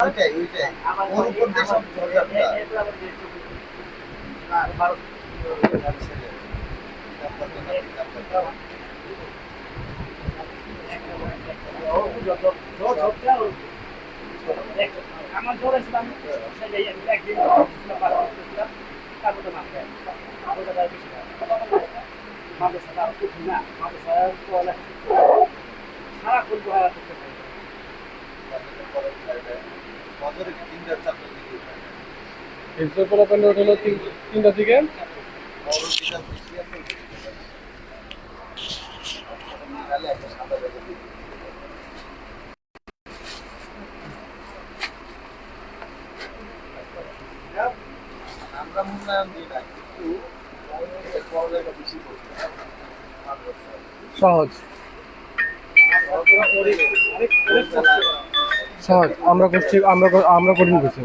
ওইটাই ওইটাই। ওর উপর দিয়ে সব ঝরঝরটা আমার জ্বর ছিলাম একদিন পড়া করতে পারি হলো তিন- তিনটা থেকে। আমরা মূল্যায়ন দিই না কিন্তু পড়ালেখা বেশি করতে সহজ সহজ আমরা করছি আমরা আমরা কঠিন করছি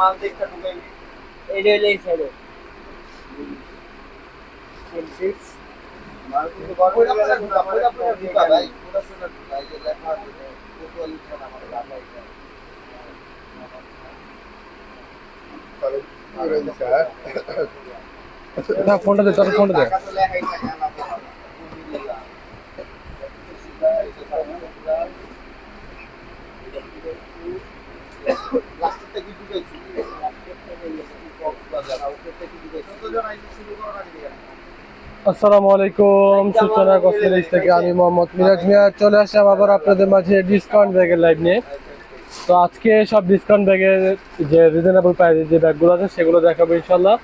মাল দেখতে ঢুকাইবি। এই সাইডে না ফোনটা দে তোর ফোনটা দে। লেখাই থাকে, কি আসসালামু আলাইকুম সূচনা কসমেটিক্স থেকে আমি মোহাম্মদ মিরাজ মিয়া। চলে আসলাম আবার আপনাদের মাঝে ডিসকাউন্ট ব্যাগের লাইভ নিয়ে। তো আজকে সব ডিসকাউন্ট ব্যাগের যে রিজনেবল প্রাইসে যে ব্যাগগুলো আছে সেগুলো দেখাবো ইনশাল্লাহ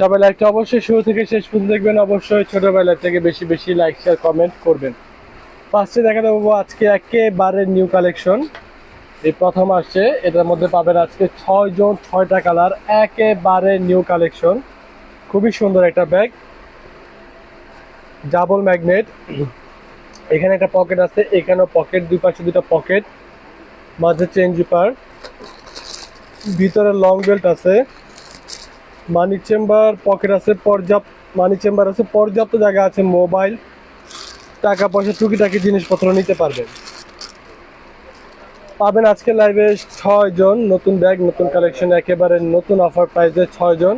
সবাই লাইকটা অবশ্যই শুরু থেকে শেষ পর্যন্ত দেখবেন। অবশ্যই ছোটোবেলা থেকে বেশি বেশি লাইক শেয়ার কমেন্ট করবেন। ফার্স্টে দেখা দেবো আজকে একেবারে নিউ কালেকশন এই প্রথম আসছে। এটার মধ্যে পাবেন আজকে ছয় জন ছয়টা কালার একেবারে নিউ কালেকশন খুবই সুন্দর একটা ব্যাগ ডাবল ম্যাগনেট। এখানে একটা পকেট আছে, এখানেও পকেট, দুই পাশে দুটো পকেট, মাঝে চেন জিপার ভিতরে লং বেল্ট আছে, মানি চেম্বার পকেট আছে, পর্যাপ্ত, মানি চেম্বার আছে, পর্যাপ্ত জায়গা আছে, মোবাইল, টাকা পয়সা, টুকিটাকি জিনিসপত্র নিতে পারবেন। পাবেন আজকে লাইভে ছয় জন, নতুন ব্যাগ, নতুন কালেকশন, একেবারে নতুন অফার প্রাইসে ছয় জন।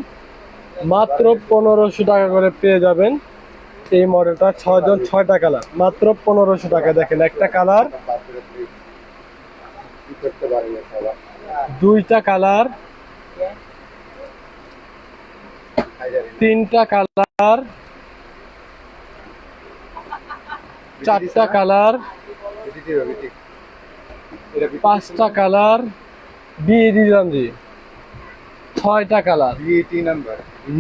মাত্র পনেরোশো টাকা করে পেয়ে যাবেন। এই মডেলটা ছয় জন ছয়টা কালার, মাত্র পনেরোশো টাকা দেখেন, একটা কালার, দুইটা কালার, তিনটা কালার, চারটা কালার, পাঁচটা কালার, দিয়ে দিলাম জি। ছয়টা কালার।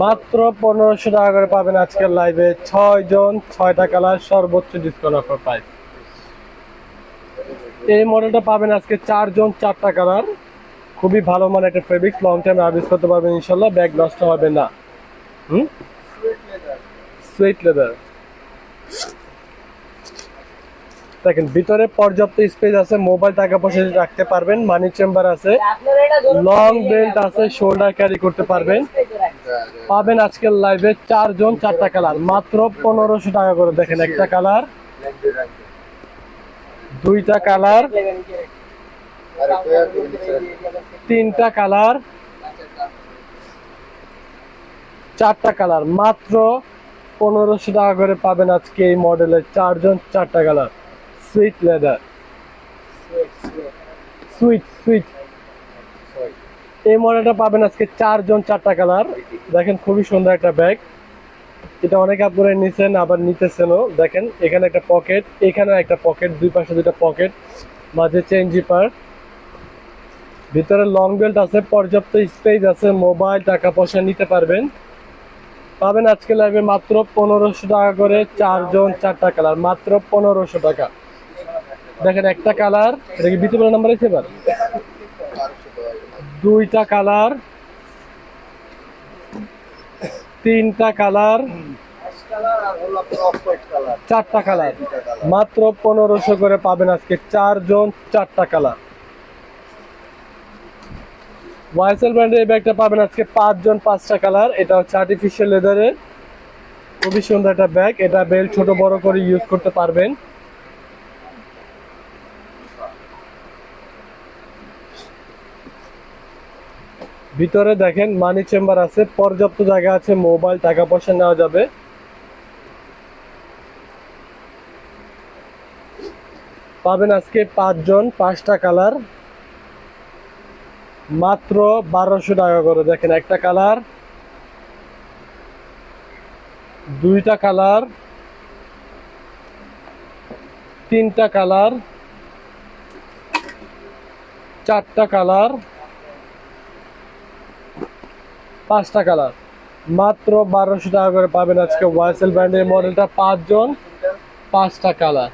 মাত্র পনেরোশো টাকা করে পাবেন আজকের লাইভে ছয় জন ছয়টা কালার সর্বোচ্চ ডিসকাউন্ট অফার প্রাইস এই মডেলটা পাবেন আজকে চারজন চারটা কালার। খুবই ভালো মানে একটা ফেব্রিক্স লং টাইম আবিস করতে পারবেন ইনশাল্লাহ ব্যাগ নষ্ট হবে না। হুম? সুইট লেদার দেখেন, ভিতরে পর্যাপ্ত স্পেস আছে মোবাইল টাকা পয়সা রাখতে পারবেন মানি চেম্বার আছে লং বেল্ট আছে শোল্ডার ক্যারি করতে পারবেন। পাবেন আজকের লাইভে চারজন চারটা কালার মাত্র পনেরোশো টাকা করে দেখেন একটা কালার দুইটা কালার তিনটা কালার চারটা কালার মাত্র পনেরোশো টাকা করে পাবেন আজকে এই মডেলের চারজন চারটা কালার সুইট লেদার সুইট সুইট এই মডেলটা পাবেন আজকে চারজন চারটা কালার দেখেন খুবই সুন্দর একটা ব্যাগ এটা অনেক আপনারা নিছেন, আবার নিতেছেনও। দেখেন, এখানে একটা পকেট এখানে একটা পকেট দুই পাশে দুটো পকেট মাঝে চেন জিপার ভিতরে লং বেল্ট আছে, পর্যাপ্ত স্পেস আছে মোবাইল টাকা পয়সা নিতে পারবেন। পাবেন আজকে লাইভে মাত্র পনেরোশো টাকা করে চারজন চারটা কালার মাত্র পনেরোশো টাকা। দেখেন, একটা কালার, এটা কি বিটুবেলা নাম্বার আছে এবার? দুইটা কালার, তিনটা কালার, চারটা কালার। মাত্র পনেরোশো করে পাবেন আজকে চারজন, চারটা কালার। ওয়াইসেল ব্র্যান্ডের এই ব্যাগটা পাবেন আজকে পাঁচজন, পাঁচটা কালার। এটা হচ্ছে আর্টিফিশিয়াল লেদারের খুবই সুন্দর একটা ব্যাগ। এটা বেল্ট ছোট, বড় করে ইউজ করতে পারবেন। ভিতরে দেখেন মানি চেম্বার আছে, পর্যাপ্ত জায়গা আছে মোবাইল টাকা পয়সা নেওয়া যাবে। পাবেন আজকে পাঁচজন, পাঁচটা কালার। মাত্র বারোশো টাকা করে, দেখেন একটা কালার, দুইটা কালার, তিনটা কালার, চারটা কালার। পাঁচটা কালার। মাত্র বারোশো টাকা করে পাবেন আজকে ওয়াইসেল ব্র্যান্ডের মডেলটা পাঁচজন, পাঁচটা কালার।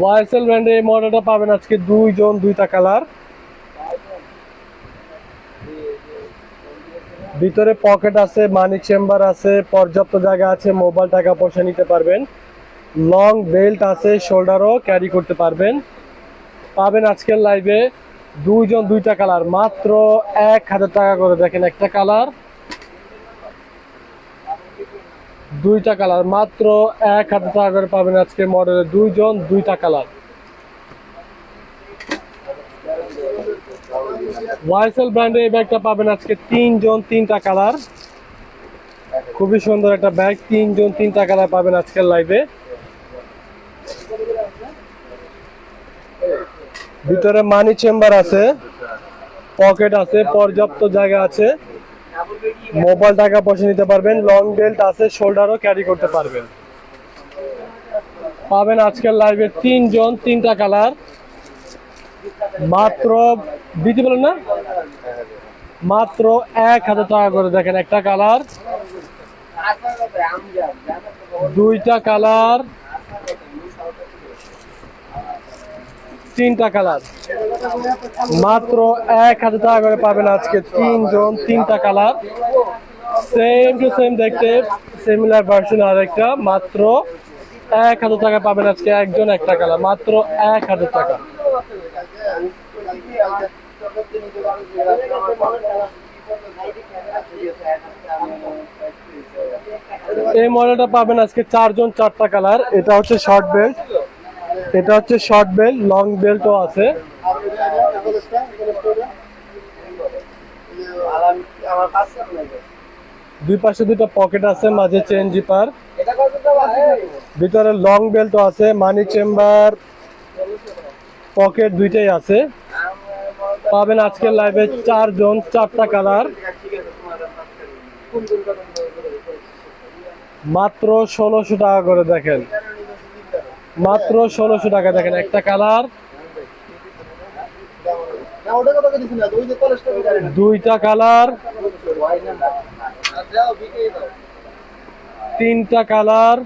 ওয়াইসেল ব্র্যান্ডের এই মডেলটা পাবেন আজকে দুইজন, দুইটা কালার। ভিতরে পকেট আছে মানি চেম্বার আছে, পর্যাপ্ত জায়গা আছে, মোবাইল টাকা পয়সা নিতে পারবেন। লং বেল্ট আছে, শোল্ডারও ক্যারি করতে পারবেন। পাবেন আজকের লাইভে দুইজন দুইটা কালার, মাত্র এক হাজার টাকা করে। দেখেন একটা কালার, দুইটা কালার, মাত্র এক হাজার টাকা করে পাবেন আজকে মডেলের দুইজন দুইটা কালার। ওয়াইসেল ব্র্যান্ডের এই ব্যাগটা পাবেন আজকে তিনজন তিনটা কালার। খুবই সুন্দর একটা ব্যাগ তিনজন তিনটা কালার পাবেন আজকের লাইভে ভিতরে মানি চেম্বার আছে পকেট আছে, পর্যাপ্ত জায়গা আছে। মোবাইল টাকা পয়সা নিতে পারবেন লং বেল্ট আছে শোল্ডারও ক্যারি করতে পারবেন। পাবেন আজকের লাইভে তিনজন, তিনটা কালার মাত্র, দিতে বলেন না? মাত্র এক হাজার টাকা করে দেখেন একটা কালার দুইটা কালার তিনটা কালার। মাত্র এক হাজার টাকা করে পাবেন আজকে তিনজন, তিনটা কালার। সেম টু সেম দেখতে সিমিলার ভার্সন আর একটা মাত্র এক হাজার টাকা পাবেন আজকে একজন, একটা কালার। মাত্র এক হাজার টাকা। এই মডেলটা পাবেন আজকে চারজন, চারটা কালার। এটা হচ্ছে শর্ট বেল্ট এটা হচ্ছে শর্ট বেল্ট লং বেল্টও আছে। দুই পাশে দুটো পকেট আছে, মাঝে চেন জিপার ভিতরে লং বেল্টও আছে মানি চেম্বার পকেট দুইটাই আছে। পাবেন আজকের লাইভে চারজন, চারটা কালার মাত্র ষোলোশো টাকা করে দেখেন। মাত্র ষোলোশো টাকা দেখেন একটা কালার। দুইটা কালার। তিনটা কালার।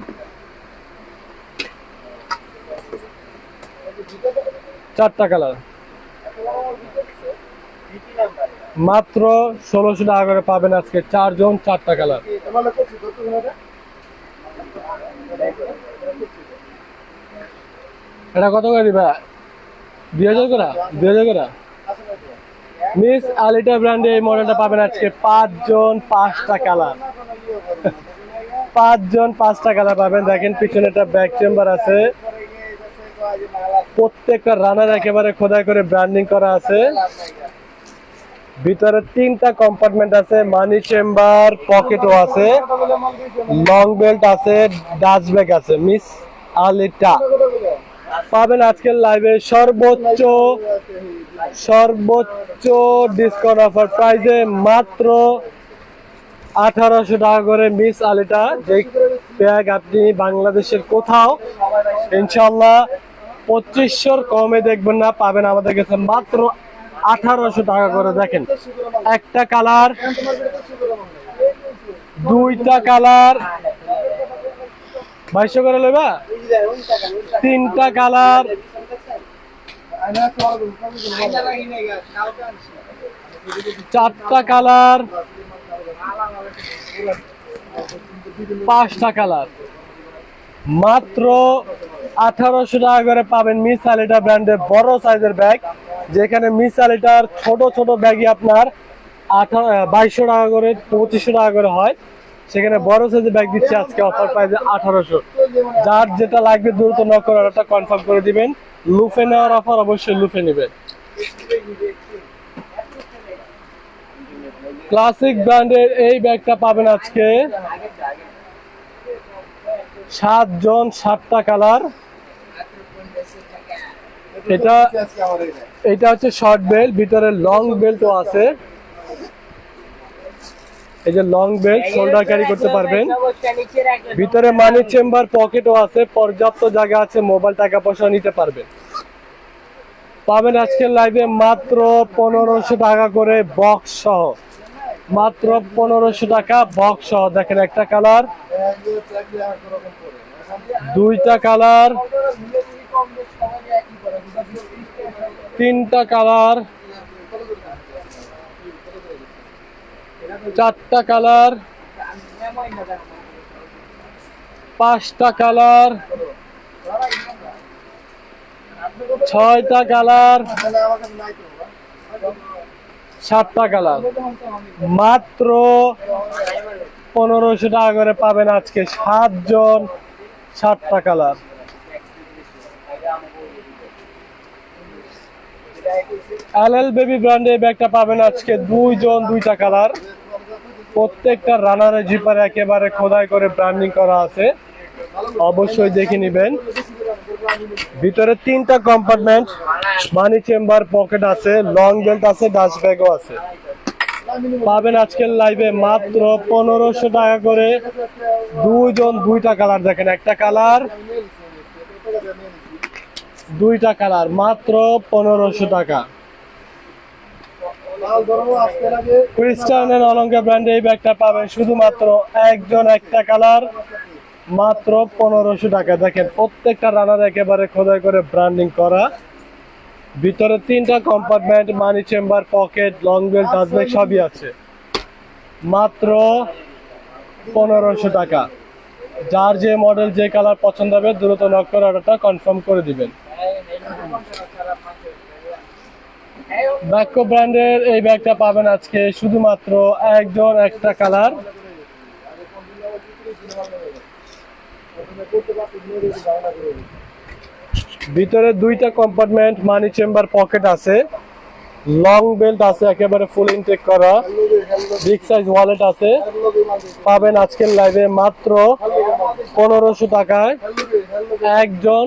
চারটা কালার। মাত্র ষোলোশো টাকা করে পাবেন আজকে চারজন, চারটা কালার। এটা কত করে দিবা? দুই হাজার করে? দুই হাজার করে? মিস আলিটা ব্র্যান্ডে এই মডেলটা পাবেন আজকে পাঁচজন পাঁচটা কালার পাঁচজন পাঁচটা কালার পাবেন। দেখেন পিছনে একটা ব্যাক চেম্বার আছে। প্রত্যেকটা রানার একেবারে খোদাই করে ব্র্যান্ডিং করা আছে। ভিতরে তিনটা কম্পার্টমেন্ট আছে। মানি চেম্বার পকেটও আছে। লং বেল্ট আছে ডাস্ট ব্যাগ আছে। মিস আলিটা পাবেন আজকের লাইভে সর্বোচ্চ সর্বোচ্চ ডিসকাউন্ট অফার প্রাইসে মাত্র আঠারোশো টাকা করে মিস আলিটা, যে ব্যাগ আপনি বাংলাদেশের কোথাও ইনশাল্লাহ পঁচিশশোর কমে দেখবেন না, পাবেন আমাদের কাছে মাত্র আঠারোশো টাকা করে। দেখেন, একটা কালার দুইটা কালার বাইশশো করে লইবা? তিনটা কালার। চারটা কালার। পাঁচটা কালার। মাত্র আঠারোশো টাকা করে পাবেন মিস আলিটা ব্র্যান্ডের বড় সাইজের ব্যাগ। যেখানে মিস আলিটার ছোট ছোট ব্যাগই আপনার আঠারো বাইশশো টাকা করে, পঁচিশশো টাকা করে হয়। সেখানে বড় সাইজের ব্যাগ দিচ্ছে আজকে অফার প্রাইসে আঠারোশো। যার যেটা লাগবে দ্রুত নক করে কনফার্ম করে দিবেন। লুফে নেওয়ার অফার অবশ্যই লুফে নেবেন। ক্লাসিক ব্র্যান্ডের এই ব্যাগটা পাবেন আজকে। সাত জন সাতটা কালার এটা। এটা হচ্ছে শর্ট বেল্ট ভিতরে লং বেল্টও আছে। এই যে লং বেল্ট শোল্ডার ক্যারি করতে পারবেন। ভিতরে মানি চেম্বার পকেটও আছে পর্যাপ্ত জায়গা আছে মোবাইল টাকা পয়সা নিতে পারবেন। পাবেন আজকের লাইভে মাত্র পনেরোশো টাকা করে বক্স সহ। মাত্র পনেরোশো টাকা বক্স সহ। দেখেন একটা কালার দুইটা কালার। তিনটা কালার চারটা কালার, পাঁচটা কালার, ছয়টা কালার। সাতটা কালার মাত্র পনেরোশো টাকা করে পাবেন আজকে সাতজন সাতটা কালার এল এল বেবি ব্র্যান্ডে ব্যাগটা পাবেন আজকে দুইজন দুইটা কালার প্রত্যেকটা রানারে জিপারে একেবারে খোদাই করে ব্র্যান্ডিং করা আছে। অবশ্যই দেখে নেবেন। ভিতরে তিনটা কম্পার্টমেন্ট মানি চেম্বার পকেট আছে লং বেল্ট আছে ডাস্ট ব্যাগও আছে। পাবেন আজকের লাইভে মাত্র পনেরোশো টাকা করে। দুইজন দুইটা কালার দেখেন, একটা কালার দুইটা কালার মাত্র পনেরোশো টাকা। ক্রিস্টান এন্ড অলঙ্কা ব্র্যান্ডে এই ব্যাগটা পাবেন শুধুমাত্র একজন একটা কালার মাত্র পনেরোশো টাকা। দেখেন, প্রত্যেকটা রানার একেবারে খোদাই করে ব্র্যান্ডিং করা। ভিতরে তিনটা compartment money chamber pocket long belt dust bag সবই আছে। মাত্র পনেরোশো টাকা। যার যে মডেল যে কালার পছন্দ হবে, দ্রুত নক করে অর্ডারটা কনফার্ম করে দিবেন। ব্যাকো ব্র্যান্ডের এই ব্যাগটা পাবেন আজকে শুধুমাত্র একজন, একটা কালার। ভিতরে দুইটা কম্পার্টমেন্ট মানি চেম্বার পকেট আছে। লং বেল্ট আছে, একেবারে ফুল ইনটেক করা। বিগ সাইজ ওয়ালেট আছে। পাবেন আজকের লাইভে মাত্র পনেরোশো টাকায় একজন,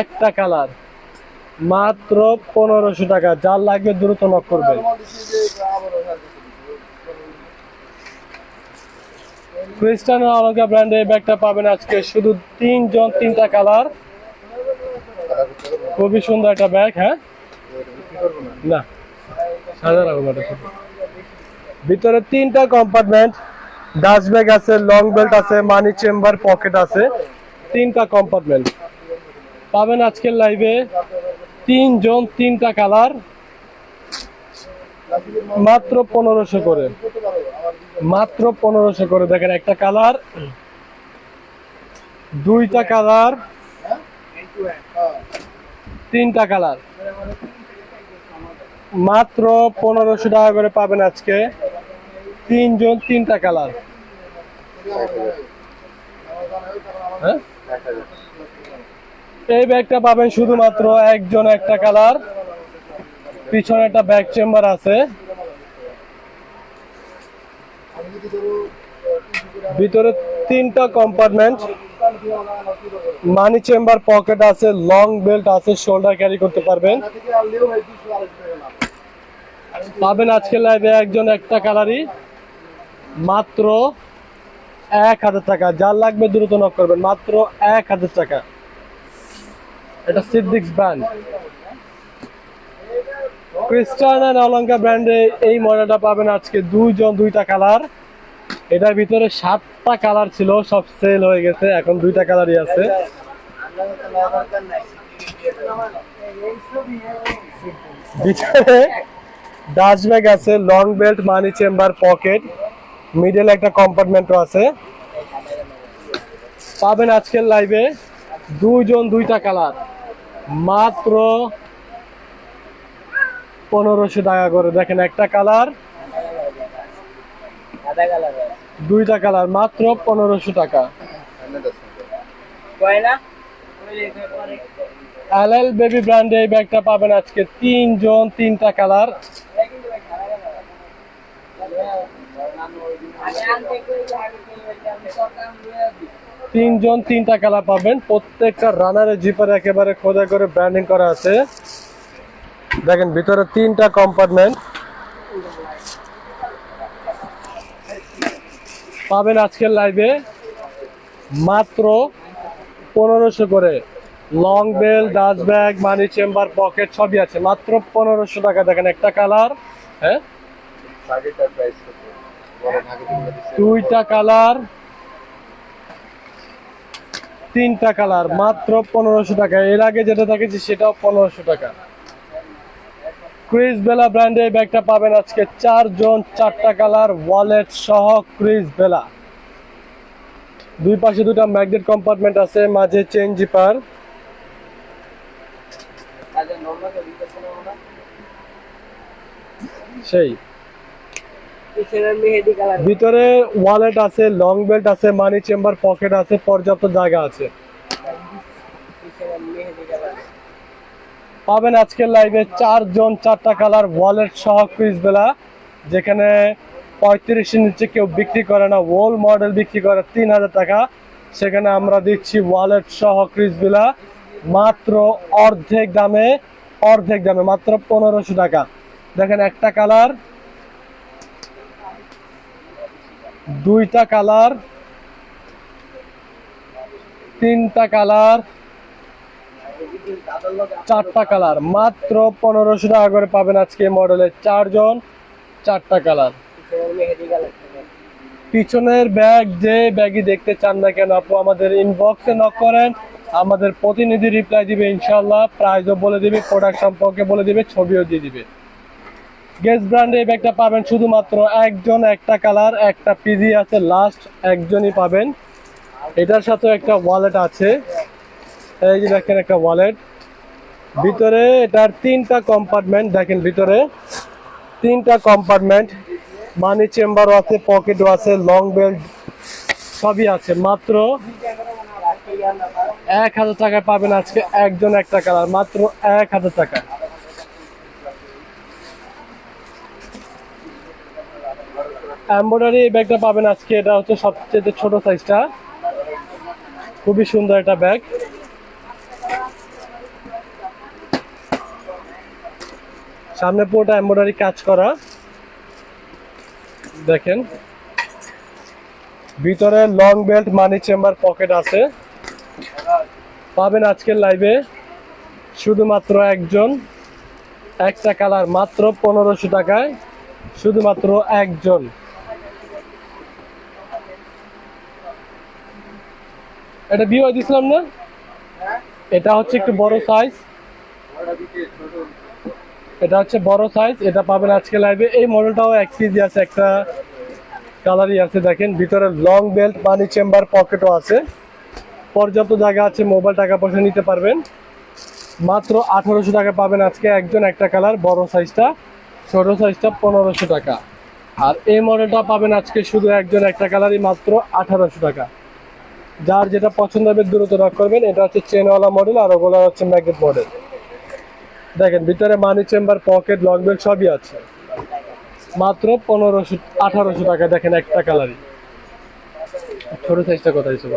একটা কালার। মাত্র পনেরোশো টাকা, যার লাগবে দ্রুত নক করবেন ক্রিস্টান অলঙ্কা ব্র্যান্ডের এই ব্যাগটা পাবেন আজকে। শুধু তিনজন, তিনটা কালার খুবই সুন্দর একটা ব্যাগ হ্যাঁ? না এটা শুধু। ভিতরে তিনটা কম্পার্টমেন্ট ডাস্ট ব্যাগ আছে লং বেল্ট আছে মানি চেম্বার পকেট আছে। তিনটা কম্পার্টমেন্ট পাবেন আজকের লাইভে তিনজন তিনটা কালার, মাত্র পনেরোশো করে। মাত্র পনেরোশো করে। দেখেন একটা কালার, দুইটা কালার, তিনটা কালার। মাত্র পনেরোশো টাকা করে পাবেন আজকে। তিনজন তিনটা কালার। হ্যাঁ? এই ব্যাগটা পাবেন শুধুমাত্র একজন একটা কালার। পিছনে একটা ব্যাগ চেম্বার আছে। ভিতরে তিনটা কম্পার্টমেন্ট মানি চেম্বার পকেট আছে লং বেল্ট আছে শোল্ডার ক্যারি করতে পারবেন। পাবেন আজকে লাইভে একজন একটা কালারই। মাত্র এক হাজার টাকা। যার লাগবে দ্রুত নক করবেন। মাত্র এক হাজার টাকা। এটা সিদ্দিক্স ব্র্যান্ড ক্রিস্টান অ্যান্ড অলঙ্কা ব্র্যান্ডে এই মডেলটা পাবেন আজকে দুইজন, দুইটা কালার এটার ভিতরে সাতটা কালার ছিল, সব সেল হয়ে গেছে, এখন দুইটা কালারই আছে। ভিতরে ব্যাগ আছে long belt money chamber pocket middle একটা কম্পার্টমেন্টও আছে। পাবেন আজকের লাইভে দুইজন, দুইটা কালার মাত্র পনেরোশো টাকা করে। দেখেন একটা কালার দুইটা কালার মাত্র পনেরোশো টাকা। এলএল বেবি ব্র্যান্ডে এই ব্যাগটা পাবেন আজকে তিনজন তিনটা কালার। তিনজন তিনটা কালার পাবেন। প্রত্যেকটা রানারের জিপার একেবারে খোদা করে ব্র্যান্ডিং করা আছে। দেখেন ভিতরে তিনটা কম্পার্টমেন্ট পাবেন আজকের লাইভে মাত্র পনেরোশো করে। Long belt dust bag money chamber pocket সবই আছে। মাত্র পনেরোশো টাকা। দেখেন একটা কালার হ্যাঁ? দুইটা কালার তিনটা কালার, মাত্র পনেরোশো টাকা। এর আগে যেটা দেখেছি সেটাও পনেরোশো টাকা। ক্রিস বেলা ব্র্যান্ডে এই ব্যাগটা পাবেন আজকে চারজন, চারটা কালার ওয়ালেট সহ ক্রিস বেলা দুই পাশে দুটা ম্যাগনেট কম্পার্টমেন্ট আছে, মাঝে চেন জিপার সেই। ভিতরে ওয়ালেট আছে লং বেল্ট আছে মানি চেম্বার পকেট আছে পর্যাপ্ত জায়গা আছে। পাবেন আজকের লাইভে চারজন চারটা কালার ওয়ালেট সহ বেলা যেখানে পঁয়ত্রিশের নিচে কেউ বিক্রি করে না ওল মডেল বিক্রি করে তিন হাজার টাকা। সেখানে আমরা দিচ্ছি ওয়ালেট সহ বেলা মাত্র অর্ধেক দামে অর্ধেক দামে মাত্র পনেরোশো টাকা। দেখেন একটা কালার দুইটা কালার, তিনটা কালার, চারটা কালার। মাত্র পনেরোশো টাকা করে পাবেন আজকে মডেলের চারজন, চারটা কালার। পিছনের ব্যাগ যে ব্যাগই দেখতে চান না কেন আপু, আমাদের ইনবক্সে নক করেন, আমাদের প্রতিনিধি রিপ্লাই দিবে ইনশাল্লাহ প্রাইজও বলে দিবে প্রোডাক্ট সম্পর্কে বলে দিবে, ছবিও দিয়ে দিবে। গেস ব্র্যান্ডে এই ব্যাগটা পাবেন শুধুমাত্র একজন, একটা কালার একটা পিজি আছে লাস্ট একজনই পাবেন। এটার সাথে একটা ওয়ালেট আছে। এই যে দেখেন একটা ওয়ালেট ভিতরে এটার তিনটা কম্পার্টমেন্ট দেখেন ভিতরে। তিনটা কম্পার্টমেন্ট মানি চেম্বারও আছে পকেটও আছে লং বেল্ট সবই আছে। মাত্র এক হাজার টাকায় পাবেন আজকে একজন একটা কালার মাত্র এক হাজার টাকা এম্বয়ডারি এই ব্যাগটা পাবেন আজকে। এটা হচ্ছে সবচেয়ে ছোট সাইজটা খুবই সুন্দর একটা ব্যাগ সামনে পুরোটা এম্বয়ডারি কাজ করা। দেখেন। ভিতরে long belt money chamber pocket আছে। পাবেন আজকের লাইভে শুধুমাত্র একজন। একটা কালার মাত্র পনেরোশো টাকায়। শুধুমাত্র একজন। এটা বিয়ে দিছিলাম না? এটা হচ্ছে একটু বড় সাইজ এটা হচ্ছে বড় সাইজ এটা পাবেন আজকে লাইভে এই মডেলটাও এক কেজি আছে, একটা কালারই আছে, দেখেন। ভিতরে লং বেল্ট মানি চেম্বার পকেটও আছে। পর্যাপ্ত জায়গা আছে মোবাইল টাকা পয়সা নিতে পারবেন। মাত্র আঠারোশো টাকা পাবেন আজকে একজন একটা কালার বড় সাইজটা ছোট সাইজটা পনেরোশো টাকা। আর এই মডেলটা পাবেন আজকে শুধু একজন একটা কালারই মাত্র আঠারোশো টাকা। যার যেটা পছন্দ হবে দ্রুত নক করবেন। এটা হচ্ছে চেনওয়ালা মডেল আর ওগুলো হচ্ছে ম্যাগনেট মডেল দেখেন, ভিতরে money chamber pocket long belt সবই আছে। মাত্র পনেরোশো, আঠারোশো টাকা, দেখেন একটা কালারই ছোট সাইজটা কথা হিসেবে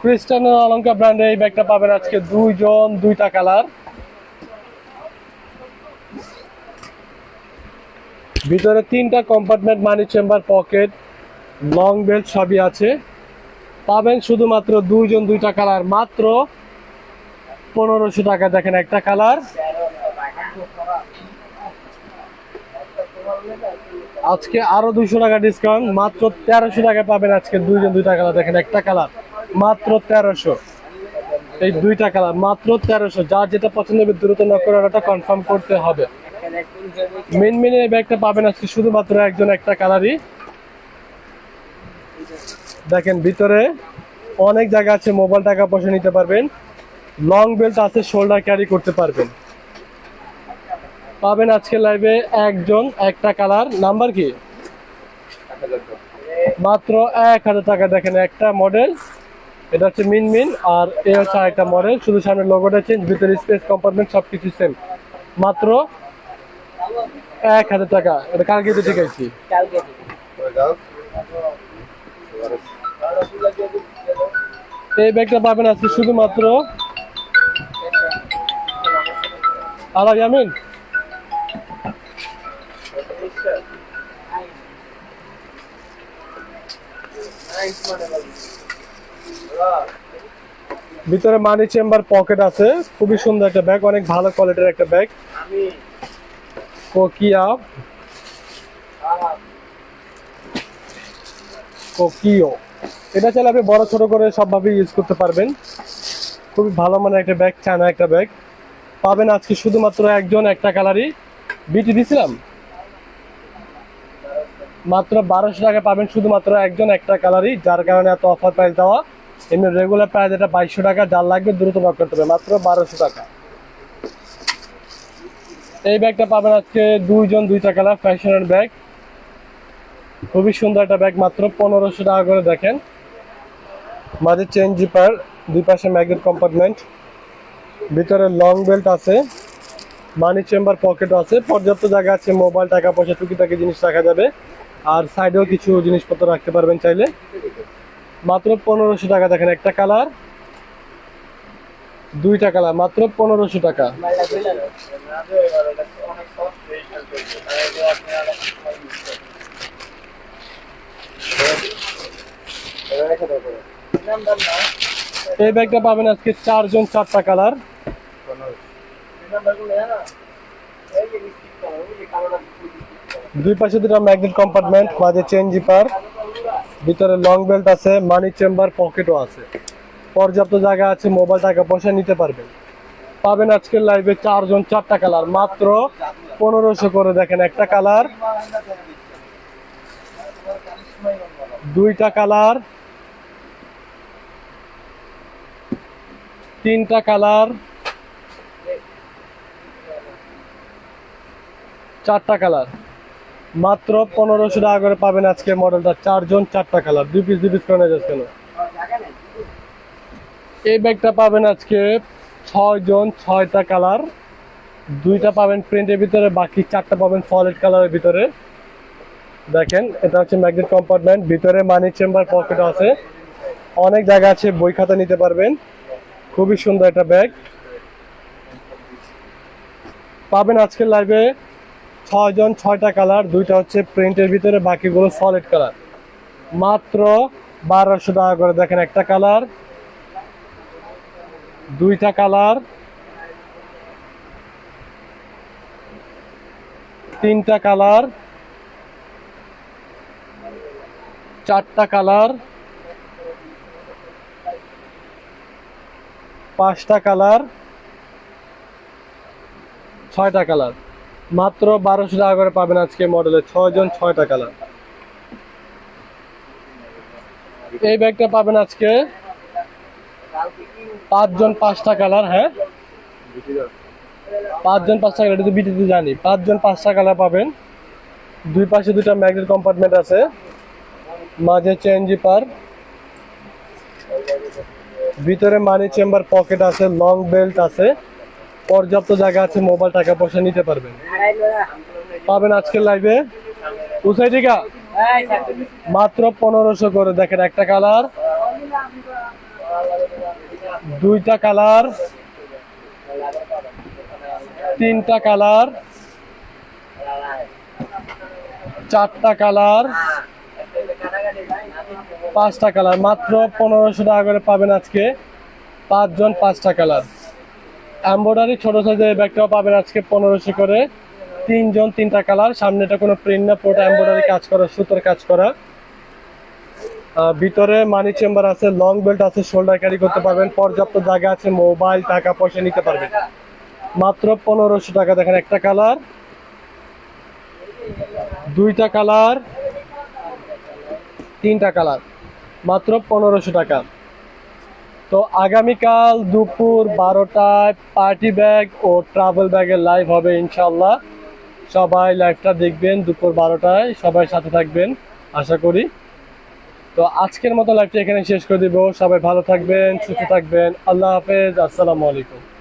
ক্রিস্টানো অলঙ্কার ব্র্যান্ডে এই ব্যাগটা পাবেন আজকে দুইজন, দুইটা কালার ভিতরে তিনটা compartment money chamber pocket long belt সবই আছে। পাবেন শুধুমাত্র দুইজন দুইটা কালার, মাত্র পনেরোশো টাকা। দেখেন একটা কালার। আজকে আরও দুইশো টাকা ডিসকাউন্ট মাত্র তেরোশো টাকা পাবেন আজকে দুইজন দুইটা কালার। দেখেন একটা কালার, মাত্র তেরোশো। এই দুইটা কালার, মাত্র তেরোশো। যার যেটা পছন্দ হবে দ্রুত নক করে কনফার্ম করতে হবে। মেন মেন এই ব্যাগটা পাবেন আজকে শুধুমাত্র একজন একটা কালারই। দেখেন ভিতরে অনেক জায়গা আছে মোবাইল টাকা পয়সা নিতে পারবেন। লং বেল্ট আছে শোল্ডার ক্যারি করতে পারবেন। পাবেন আজকে লাইভে একজন একটা কালার। নাম্বার কি? মাত্র এক হাজার টাকা দেখেন একটা মডেল এটা হচ্ছে মিন মিন আর এ হচ্ছে একটা মডেল শুধু সামনে লোগোটা চেঞ্জ ভিতরে স্পেস কম্পার্টমেন্ট সব কিছু সেম মাত্র এক হাজার টাকা। এটা কালকে তো ঠিক আছে। কালকে। এই ব্যাগটা পাবেন আজকে শুধুমাত্র আলা ইয়ামিন ভিতরে মানি চেম্বার পকেট আছে, খুবই সুন্দর একটা ব্যাগ অনেক ভালো কোয়ালিটির একটা ব্যাগ কোকিয়া কোকিও এটা চাইলে আপনি বড় ছোট করে সবভাবে ইউজ করতে পারবেন। খুবই ভালো মানে একটা ব্যাগ চায়না একটা ব্যাগ পাবেন আজকে শুধুমাত্র একজন, একটা কালারই বিটি দিছিলাম? মাত্র বারোশো টাকা পাবেন শুধুমাত্র একজন, একটা কালারই যার কারণে এত অফার প্রাইস দেওয়া। এমনি রেগুলার প্রাইস এটা বাইশশো টাকা, যার লাগবে দ্রুত নক করতে হবে, মাত্র বারোশো টাকা। এই ব্যাগটা পাবেন আজকে দুইজন, দুইটা কালার ফ্যাশনের ব্যাগ খুবই সুন্দর একটা ব্যাগ মাত্র পনেরোশো টাকা করে দেখেন। মাঝে চেন জিপার, দুই পাশে ম্যাগনেট কম্পার্টমেন্ট, ভিতরে লং বেল্ট আছে, মানি চেম্বার পকেটও আছে, পর্যাপ্ত জায়গা আছে, মোবাইল, টাকা পয়সা, টুকিটাকি জিনিস রাখা যাবে, আর সাইডেও কিছু জিনিসপত্র রাখতে পারবেন চাইলে। মাত্র পনেরোশো টাকা, দেখেন একটা কালার, দুইটা কালার, মাত্র পনেরোশো টাকা। রেখে দেবো এই ব্যাগটা পাবেন আজকে চারজন চারটা কালার দুই পাশে দুটো ম্যাগনেট কম্পার্টমেন্ট মাঝে চেন জিপার ভিতরে লং বেল্ট আছে মানি চেম্বার পকেটও আছে। পর্যাপ্ত জায়গা আছে মোবাইল টাকা পয়সা নিতে পারবেন। পাবেন আজকের লাইভে চারজন চারটা কালার মাত্র পনেরোশো করে দেখেন একটা কালার দুইটা কালার তিনটা কালার, চারটা কালার। মাত্র পনেরোশো টাকা করে পাবেন আজকে মডেলটা, চারজন চারটা কালার, দুই পিস দুই পিস করে যাচ্ছে কেন এই ব্যাগটা পাবেন আজকে ছয় জন ছয়টা কালার। দুইটা পাবেন প্রিন্টের ভিতরে, বাকি চারটা পাবেন সলিড কালারের ভিতরে। দেখেন, এটা হচ্ছে ম্যাগনেট কম্পার্টমেন্ট ভিতরে মানি চেম্বার পকেট আছে। অনেক জায়গা আছে, বই খাতা নিতে পারবেন। খুবই সুন্দর একটা ব্যাগ। পাবেন আজকের লাইভে ছয় জন, ছয়টা কালার দুইটা হচ্ছে প্রিন্টের ভিতরে, বাকিগুলো সলিড কালার মাত্র বারোশো টাকা করে দেখেন একটা কালার দুইটা কালার তিনটা কালার চারটা কালার পাঁচটা কালার, ছয়টা কালার। মাত্র বারোশো টাকা করে পাবেন আজকে মডেলে ছয় জন ছয়টা কালার। এই ব্যাগটা পাবেন আজকে পাঁচজন পাঁচটা কালার হ্যাঁ? পাঁচজন পাঁচটা কালার, এটা তো বিটিতে জানি। পাঁচজন পাঁচটা কালার পাবেন। দুই পাশে দুটা ম্যাগনেট কম্পার্টমেন্ট আছে। মাঝে চেন জিপার। ভিতরে মানি চেম্বার পকেট আছে লং বেল্ট আছে। পর্যাপ্ত জায়গা আছে মোবাইল টাকা পয়সা নিতে পারবেন। পাবেন আজকের লাইভে উসাই টিকা মাত্র পনেরোশো করে। দেখেন একটা কালার দুইটা কালার তিনটা কালার চারটা কালার পাঁচটা কালার। মাত্র পনেরোশো টাকা করে পাবেন আজকে পাঁচজন পাঁচটা কালার। এম্বয়ডারি ছোট সাইজের ব্যাগটাও পাবেন আজকে পনেরোশো করে। তিনজন তিনটা কালার। সামনেটা কোনো প্রিন্ট না, পুরোটা এম্বয়ডারি কাজ করা, সুতোর কাজ করা। ভিতরে মানি চেম্বার আছে লং বেল্ট আছে শোল্ডার ক্যারি করতে পারবেন। পর্যাপ্ত জায়গা আছে মোবাইল টাকা পয়সা নিতে পারবেন। মাত্র পনেরোশো টাকা, দেখেন একটা কালার। দুইটা কালার, তিনটা কালার। মাত্র পনেরোশো টাকা। তো আগামীকাল দুপুর বারোটায় পার্টি ব্যাগ ও ট্রাভেল ব্যাগের লাইভ হবে ইনশাল্লাহ সবাই লাইভটা দেখবেন দুপুর বারোটায়, সবাই সাথে থাকবেন, আশা করি। তো আজকের মতো লাইভটা এখানে শেষ করে দিব। সবাই ভালো থাকবেন, সুস্থ থাকবেন। আল্লাহ হাফেজ, আসসালামু আলাইকুম।